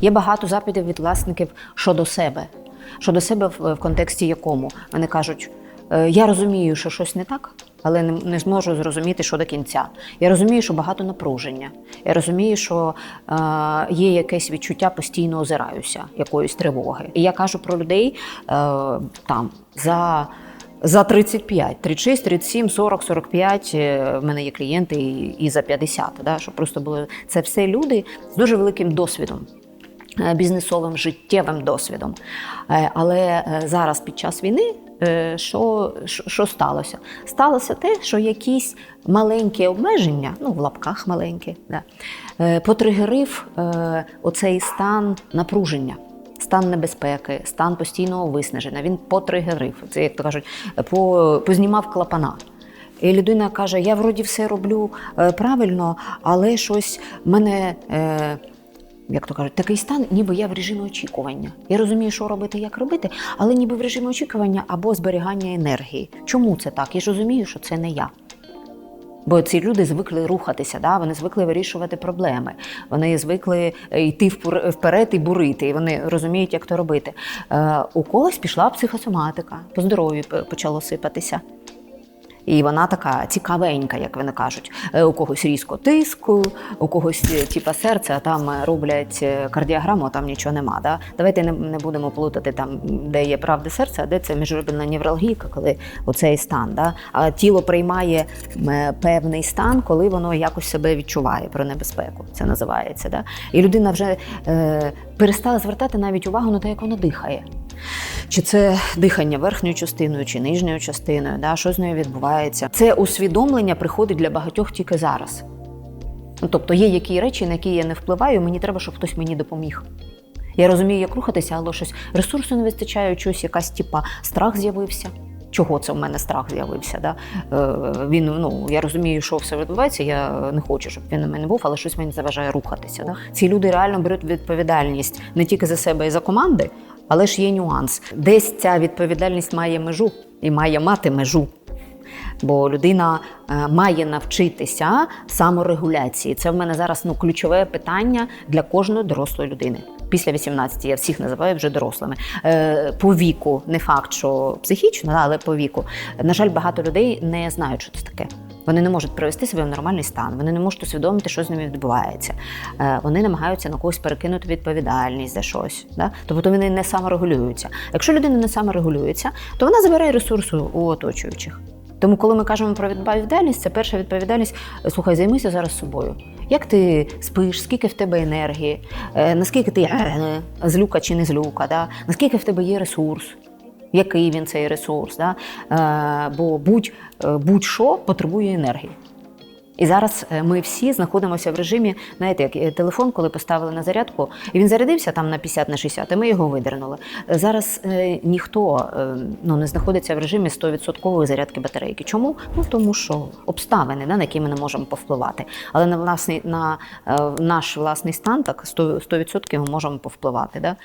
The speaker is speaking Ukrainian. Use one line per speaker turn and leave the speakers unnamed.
Є багато запитів від власників щодо себе. Щодо себе в, контексті якому вони кажуть: «Е, я розумію, що щось не так, але не, зможу зрозуміти, що до кінця. Я розумію, що багато напруження. Я розумію, що е, є якесь відчуття постійно озираюся, якоїсь тривоги. І я кажу про людей е, там за. За 35, 36, 37, 40, 45 е, в мене є клієнти і, і за 50, да, щоб просто було це все люди з дуже великим досвідом, бізнесовим, життєвим досвідом. Е, Але е, зараз під час війни е, що, що, сталося? Сталося те, що якісь маленькі обмеження, ну в лапках маленькі, да, е, потригерив е, оцей стан напруження. Стан небезпеки, стан постійного виснаження. Він потригерив. Це як то кажуть, по, познімав клапана. І людина каже: я вроді все роблю е, правильно, але щось мене. Е, як то кажуть, такий стан, ніби я в режимі очікування. Я розумію, що робити, як робити, але ніби в режимі очікування або зберігання енергії. Чому це так? Я ж розумію, що це не я. Бо ці люди звикли рухатися, да? вони звикли вирішувати проблеми, вони звикли е, йти вперед і бурити, і вони розуміють, як то робити. Е, у когось пішла психосоматика, по здоров'ю почало сипатися. І вона така цікавенька, як вони кажуть. Е, У когось різко тиску, у когось е, типа серця, а там е, роблять кардіограму, а там нічого нема. Да? Давайте не, не будемо плутати там, де є правда серця, а де це міжреберна невралгія, коли оцей стан. Да? А тіло приймає певний стан, коли воно якось себе відчуває про небезпеку. Це називається. Да? І людина вже е, перестала звертати навіть увагу на те, як вона дихає. Чи це дихання верхньою частиною, чи нижньою частиною, да, що з нею відбувається. Це усвідомлення приходить для багатьох тільки зараз. Ну, тобто є які речі, на які я не впливаю, мені треба, щоб хтось мені допоміг. Я розумію, як рухатися, але щось ресурсу не вистачає, чогось якась типа страх з'явився. Чого це в мене страх з'явився? Да? Е, він, ну, я розумію, що все відбувається, я не хочу, щоб він на мене був, але щось мені заважає рухатися. Да? Ці люди реально беруть відповідальність не тільки за себе і за команди, але ж є нюанс. Десь ця відповідальність має межу і має мати межу. Бо людина е, має навчитися саморегуляції. Це в мене зараз ну, ключове питання для кожної дорослої людини. Після 18 я всіх називаю вже дорослими. Е, по віку, не факт, що психічно, але по віку. На жаль, багато людей не знають, що це таке. Вони не можуть привести себе в нормальний стан, вони не можуть усвідомити, що з ними відбувається. Е, вони намагаються на когось перекинути відповідальність за щось. Да? Тобто вони не саморегулюються. Якщо людина не саморегулюється, то вона забирає ресурсу у оточуючих. Тому, коли ми кажемо про відповідальність, це перша відповідальність. Слухай, займися зараз собою. Як ти спиш, скільки в тебе енергії, е, наскільки ти е, злюка чи не злюка, да? наскільки в тебе є ресурс, який він цей ресурс. Да? Е, бо будь, е, будь-що потребує енергії. І зараз е, ми всі знаходимося в режимі, знаєте, як телефон, коли поставили на зарядку, і він зарядився там на 50 на 60, і ми його видернули. Зараз е, ніхто е, ну, не знаходиться в режимі 100% зарядки батарейки. Чому? Ну тому що обставини, да, на які ми не можемо повпливати. Але на власний на е, наш власний стан так 100%, 100% ми можемо повпливати. Да?